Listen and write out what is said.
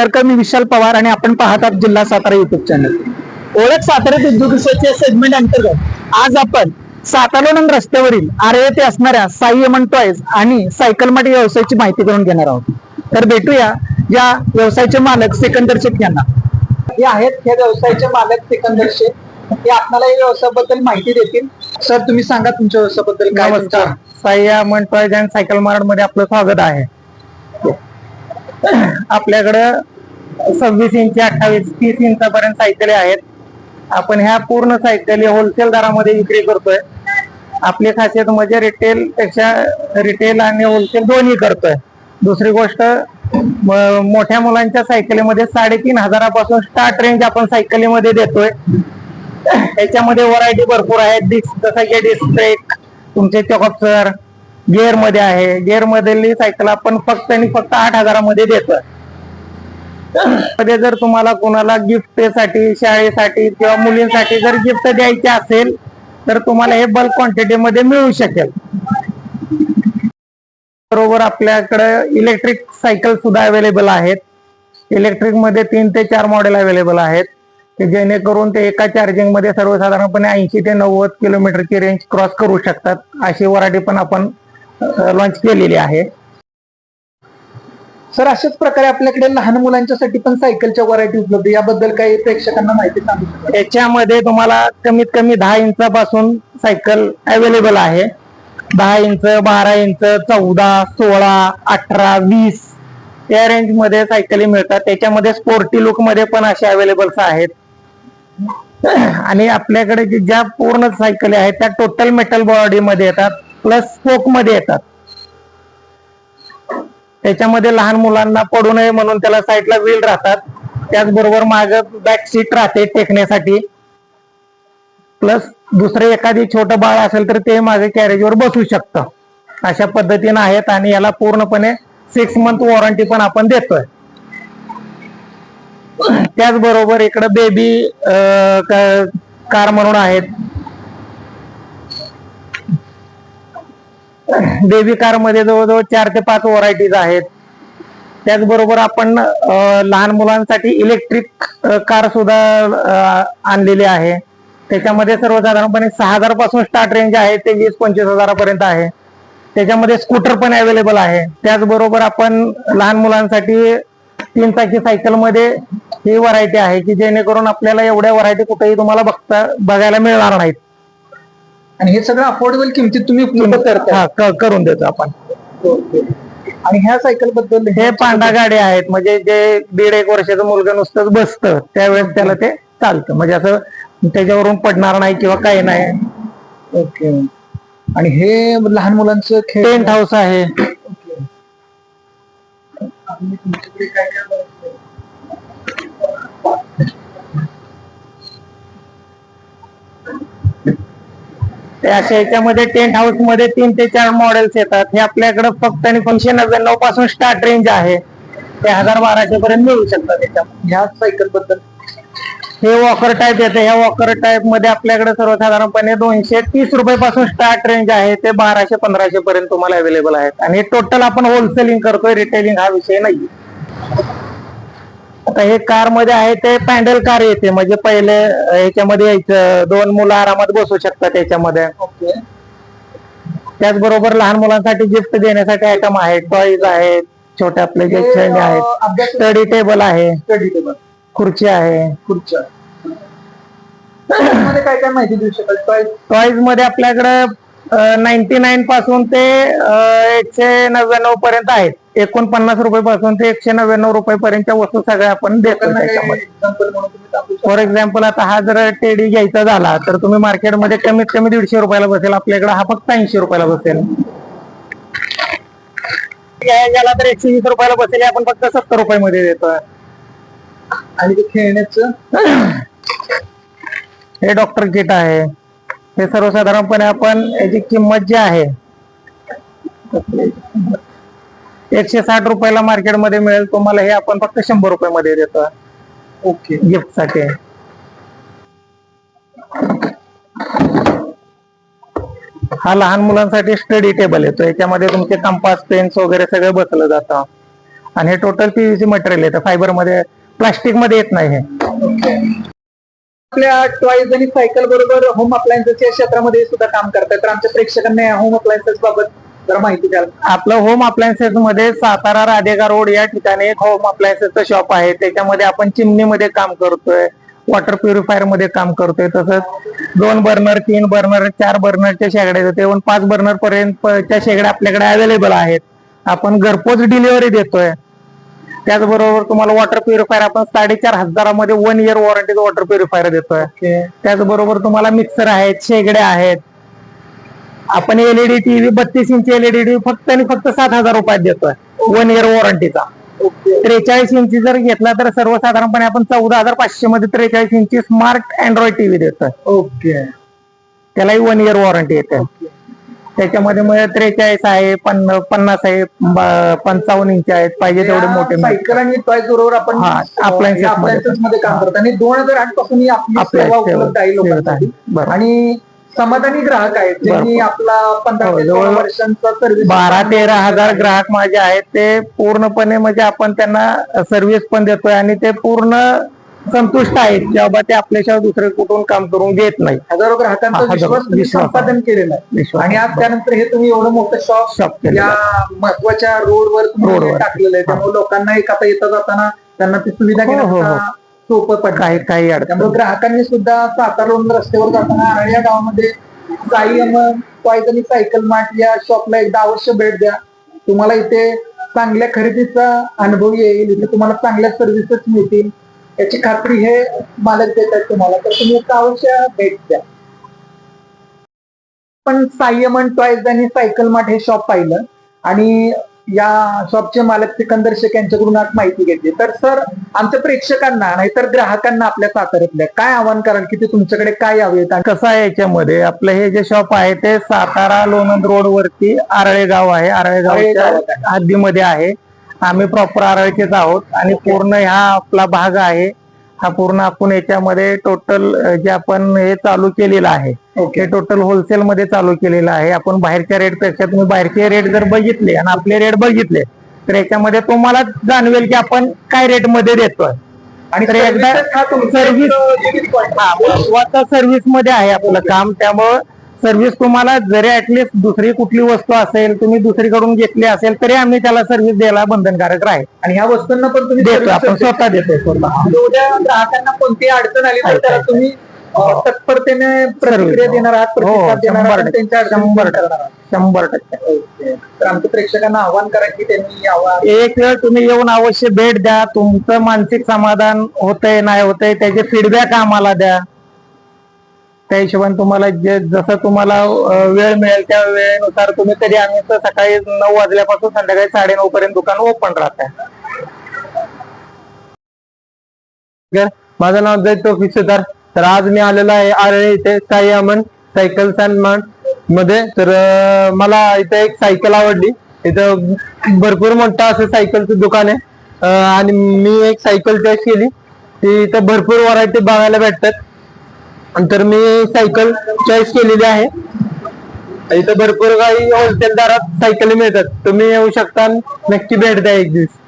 सातारकर मी विशाल पवार आणि आपण पाहत आहात जिल्हा सातारा युट्यूब चॅनल ओळख सातारा उद्योगशाच्या सेगमेंट अंतर्गत आज आपण सातालोणन रस्त्यावरील आर येथे असणाऱ्या साई एमन टॉयज आणि सायकल माटी व्यवसायाची माहिती करून घेणार आहोत. तर भेटूया या व्यवसायाचे मालक सिकंदर शेख यांना. हे आहेत हे व्यवसायाचे मालक सिकंदर शेख. हे आपल्याला या व्यवसायाबद्दल माहिती देतील. सर तुम्ही सांगा तुमच्या व्यवसायाबद्दल काय तुमचा- साई मंटॉयज अँड सायकल मार्टमध्ये आपलं स्वागत आहे. आपल्याकडं सव्वीस इंच अठ्ठावीस तीस इंचापर्यंत सायकली आहेत. आपण ह्या पूर्ण सायकली होलसेल दरामध्ये विक्री करतोय. आपली खासियत म्हणजे रिटेल पेक्षा रिटेल आणि होलसेल दोन्ही करतोय. दुसरी गोष्ट मोठ्या मुलांच्या सायकलीमध्ये साडेतीन हजारापासून स्टार्ट रेंज आपण सायकलीमध्ये देतोय. याच्यामध्ये व्हरायटी भरपूर आहेत. डिस्क जसं की डिस्क ब्रेक तुमचे चॉकअपसर गिअरमध्ये आहे. गिअर मधली सायकल आपण फक्त आणि फक्त आठ हजारामध्ये देतोय. मध्ये जर तुम्हाला कोणाला गिफ्टसाठी शाळेसाठी किंवा मुलींसाठी जर गिफ्ट द्यायचे असेल तर तुम्हाला हे बल्क क्वांटिटी मध्ये मिळू शकेल. बरोबर आपल्याकडे इलेक्ट्रिक सायकल सुद्धा अवेलेबल आहेत. इलेक्ट्रिकमध्ये तीन ते चार मॉडेल अवेलेबल आहेत. की जेणेकरून ते एका चार्जिंगमध्ये सर्वसाधारणपणे ऐंशी ते नव्वद किलोमीटरची रेंज क्रॉस करू शकतात. अशी व्हरायटी पण आपण लॉन्च केलेली आहे. सर अशाच प्रकारे आपल्याकडे लहान मुलांच्यासाठी पण सायकलच्या व्हरायटी उपलब्ध याबद्दल काही प्रेक्षकांना माहिती सांगू याच्यामध्ये तुम्हाला कमीत कमी दहा इंचापासून सायकल अवेलेबल आहे. दहा इंच बारा इंच चौदा सोळा अठरा वीस या रेंजमध्ये सायकली मिळतात. त्याच्यामध्ये स्पोर्टी लुकमध्ये पण असे अवेलेबल्स आहेत. आणि आपल्याकडे जे- ज्या पूर्ण सायकली आहेत त्या टोटल मेटल बॉडी मध्ये येतात प्लस स्पोकमध्ये येतात. त्याच्यामध्ये लहान मुलांना पडू नये म्हणून त्याला साईडला व्हील राहतात. त्याचबरोबर माग बॅक सीट राहते टेकण्यासाठी. प्लस दुसरे एखादी छोटं बाळ असेल तर ते माझे कॅरेजवर बसू शकतं. अशा पद्धतीनं आहेत आणि याला पूर्णपणे सिक्स मंथ वॉरंटी पण आपण देतोय. त्याचबरोबर इकडं बेबी कार म्हणून आहेत. बेबी कारमध्ये जवळजवळ चार ते पाच व्हरायटीज आहेत. त्याचबरोबर आपण लहान मुलांसाठी इलेक्ट्रिक कार सुद्धा आणलेली आहे. त्याच्यामध्ये सर्वसाधारणपणे सहा हजारपासून स्टार्ट रेंज आहे ते वीस पंचवीस हजारापर्यंत आहे. त्याच्यामध्ये स्कूटर पण अवेलेबल आहे. त्याचबरोबर आपण लहान मुलांसाठी तीन चाकी सायकलमध्ये ही व्हरायटी आहे की जेणेकरून आपल्याला एवढ्या व्हरायटी कुठेही तुम्हाला बघता बघायला मिळणार नाहीत. आणि हे सगळं अफोर्डेबल किमतीत तुम्ही उपलब्ध करता हा, क- करून देतो आपण. आणि ह्या सायकलबद्दल हे पांढा गाड्या आहेत म्हणजे जे दीड एक वर्षाचं मुलगा नुसतंच बसतं त्यावेळेस त्याला ते चालतं. म्हणजे असं त्याच्यावरून पडणार नाही किंवा काही नाही. ओके. आणि हे लहान मुलांचं खेळ टेंट हाऊस आहे. अशा याच्यामध्ये टेंट हाऊसमध्ये तीन ते चार मॉडेल्स येतात. हे आपल्याकडे फक्त आणि पंचशे नव्याण्णवपासून स्टार्ट रेंज आहे. ते हजार बाराशे पर्यंत मिळू शकतात त्याच्यामध्ये. ह्या सायकलबद्दल? हे वॉकर टाईप येते. ह्या वॉकर टाईपमध्ये आपल्याकडे सर्वसाधारणपणे दोनशे तीस रुपये पासून स्टार्ट रेंज आहे. ते बाराशे पंधराशे पर्यंत तुम्हाला अवेलेबल आहेत. आणि टोटल आपण होलसेलिंग करतोय. रिटेलिंग हा विषय नाही आता हे कारमध्ये आहे ते पॅन्डल कार येते. म्हणजे पहिले याच्यामध्ये यायचं. दोन मुलं आरामात बसू शकतात त्याच्यामध्ये. ओके. त्याचबरोबर लहान मुलांसाठी गिफ्ट देण्यासाठी आयटम आहेत. टॉईज आहेत. छोटे आपले जे खेळणे आहेत. स्टडी टेबल आहे. स्टडी टेबल खुर्ची आहे. खुर्च्या काय काय माहिती देऊ शकाल? टॉय टॉईजमध्ये आपल्याकडे नाईन्टी नाईन पासून ते एकशे नव्याण्णव पर्यंत आहेत. एकोणपन्नास रुपये पासून ते एकशे नव्याण्णव रुपये पर्यंतच्या वस्तू सगळ्या आपण देतो त्याच्यामध्ये. फॉर एक्झाम्पल आता हा जर टेडी घ्यायचा झाला तर तुम्ही मार्केटमध्ये कमीत कमी दीडशे रुपयाला बसेल. आपल्याकडे हा फक्त ऐंशी रुपयाला बसेल. याला तर एकशे वीस रुपयाला बसेल आपण फक्त सत्तर रुपये मध्ये देतोय. आणि ते खेळण्याचं? हे डॉक्टर किट आहे. हे सर्वसाधारणपणे आपण याची किंमत जी आहे एकशे साठ रुपयाला मार्केटमध्ये मिळेल. तुम्हाला हे आपण फक्त शंभर रुपये मध्ये देतो. ओके. गिफ्टसाठी हा लहान मुलांसाठी स्टडी टेबल येतो. याच्यामध्ये तुमचे कंपास पेन्स वगैरे सगळं बसलं जातं. आणि हे टोटल पीव्हीसी मटेरियल येतं. फायबरमध्ये प्लास्टिकमध्ये येत नाही हे. आपल्या टॉईज आणि सायकल बरोबर होम अप्लायन्सेसच्या क्षेत्रामध्ये सुद्धा काम करताय तर आमच्या प्रेक्षकांना या होम अप्लायन्सेस बाबत जरा माहिती द्याल. आपलं होम अप्लायन्सेस मध्ये सातारा राधेगा रोड या ठिकाणी एक होम अप्लायन्सेसचं शॉप आहे. त्याच्यामध्ये आपण चिमणीमध्ये काम करतोय वॉटर प्युरिफायरमध्ये काम करतोय. तसंच दोन बर्नर तीन बर्नर चार बर्नरच्या शेगड्या येते पण पाच बर्नर पर्यंत च्या शेगड्या आपल्याकडे अवेलेबल आहेत. आपण घरपोच डिलिव्हरी देतोय. त्याचबरोबर तुम्हाला वॉटर प्युरिफायर आपण साडेचार हजारामध्ये वन इयर वॉरंटीचं वॉटर प्युरिफायर देतोय. त्याचबरोबर तुम्हाला मिक्सर आहेत शेगड्या आहेत. आपण एलईडी टीव्ही बत्तीस इंच एलईडी टीव्ही फक्त आणि फक्त सात हजार रुपयात देतोय. वन इयर वॉरंटीचा त्रेचाळीस इंची जर घेतला तर सर्वसाधारणपणे आपण चौदा हजार पाचशे मध्ये त्रेचाळीस इंची स्मार्ट अँड्रॉइड टीव्ही देतोय. ओके त्यालाही वन इयर वॉरंटी येते. त्याच्यामध्ये मग त्रेचाळीस आहे पन्न पन्नास आहे पंचावन्न इंच आहेत. पाहिजे तेवढे मोठे. सायकल आणि टॉईज बरोबर आपण हा. अप्लायन्सेस मध्ये. काम करतो. आणि दोन हजार आठपासून उपलब्ध आहे लोकांसाठी. आणि समाधानी ग्राहक आहेत. आपला पंधरा हो, वर्षांचा सर्व्हिस बारा तेरा हजार ग्राहक माझे आहेत. ते पूर्णपणे म्हणजे आपण त्यांना सर्व्हिस पण देतोय आणि ते पूर्ण संतुष्ट आहेत की बाबा ते आपल्याशिवाय दुसरे कुठून काम करून घेत नाही हजारो ग्राहकांचा हजारो. विश्वास तुम्ही विश्वास. संपादन केलेला आहे विश्वास. आणि आज त्यानंतर हे तुम्ही एवढं मोठं शॉप केलेलं या महत्त्वाच्या रोडवर तुम्ही रोडवर. टाकलेलं आहे त्यामुळे लोकांना एक आता येता जाताना त्यांना ती सुविधा हो, हो, घेणं हो. सोपं पडलं काही काही अडचण त्यामुळे ग्राहकांनी सुद्धा सातारा रस्त्यावर जाताना आरळ्या गावामध्ये टॉईज आणि सायकल मार्ट या शॉपला एकदा अवश्य भेट द्या तुम्हाला इथे चांगल्या खरेदीचा अनुभव येईल इथे तुम्हाला चांगल्या सर्व्हिसेस मिळतील याची खात्री हे मालक देतात तुम्हाला. तर तुम्ही एकदा अवश्य भेट द्या. पण साई अमन आणि सायकल मार्ट हे शॉप पाहिलं. आणि या शॉपचे मालक सिकंदर शेख यांच्याकडून आज माहिती घेतली. तर सर आमच्या प्रेक्षकांना नाहीतर ग्राहकांना आपल्या साताऱ्यातल्या काय आव्हान? कराल की ते तुमच्याकडे काय यावे आणि कसं आहे याच्यामध्ये? आपलं हे जे शॉप आहे ते सातारा लोणंद रोड वरती आरळेगाव आहे. आरळेगाव हद्दीमध्ये आहे. आम्ही प्रॉपर आरळचेच आहोत आणि पूर्ण ह्या आपला भाग आहे. हा पूर्ण आपण याच्यामध्ये टोटल जे आपण हे चालू केलेलं आहे ओके हे टोटल होलसेल मध्ये चालू केलेलं आहे. आपण बाहेरच्या रेटपेक्षा तुम्ही बाहेरचे रेट जर बघितले आणि आपले रेट बघितले तर याच्यामध्ये तुम्हाला जाणवेल की आपण काय रेटमध्ये देतोय. आणि तर एकदा हा सर्व्हिस. महत्त्वाचा सर्व्हिसमध्ये आहे आपलं काम. त्यामुळं सर्व्हिस तुम्हाला जरी ऍटलिस्ट दुसरी कुठली वस्तू असेल तुम्ही दुसरीकडून घेतली असेल तरी आम्ही त्याला सर्व्हिस द्यायला बंधनकारक राहील आणि ह्या वस्तूंना पण तुम्ही देतो आपण देता. स्वतः देतोय स्वतः म्हणजे उद्या ग्राहकांना कोणतीही अडचण आली तर त्याला तुम्ही तत्परतेने प्रतिक्रिया. देणार आहात हो प्रतिसाद देणार आहात त्यांच्या शंभर शंभर टक्के. तर आमच्या प्रेक्षकांना आव्हान करा की त्यांनी एक वेळ तुम्ही येऊन अवश्य भेट द्या तुमचं मानसिक समाधान होतंय नाही होतंय त्याचे फीडबॅक आम्हाला द्या त्या हिशोबाने तुम्हाला जे जसं तुम्हाला वेळ मिळेल त्या वेळेनुसार तुम्ही तरी आम्ही सकाळी नऊ वाजल्यापासून संध्याकाळी साडे नऊ पर्यंत दुकान ओपन राहत माझं नाव जय तोफिक तर आज मी आलेलो आहे आरळे इथे साई अमन सायकल सन्मानमध्ये. तर मला इथे एक सायकल आवडली. इथं भरपूर मोठं असं सायकलचं दुकान आहे. आणि मी एक सायकल चॉईस केली. ती इथं भरपूर व्हरायटी बघायला भेटतात. तर मी सायकल चॉईस केलेली आहे. इथं भरपूर काही होलसेल दरात सायकली मिळतात. तुम्ही येऊ शकता नक्की भेट द्या एक दिवस.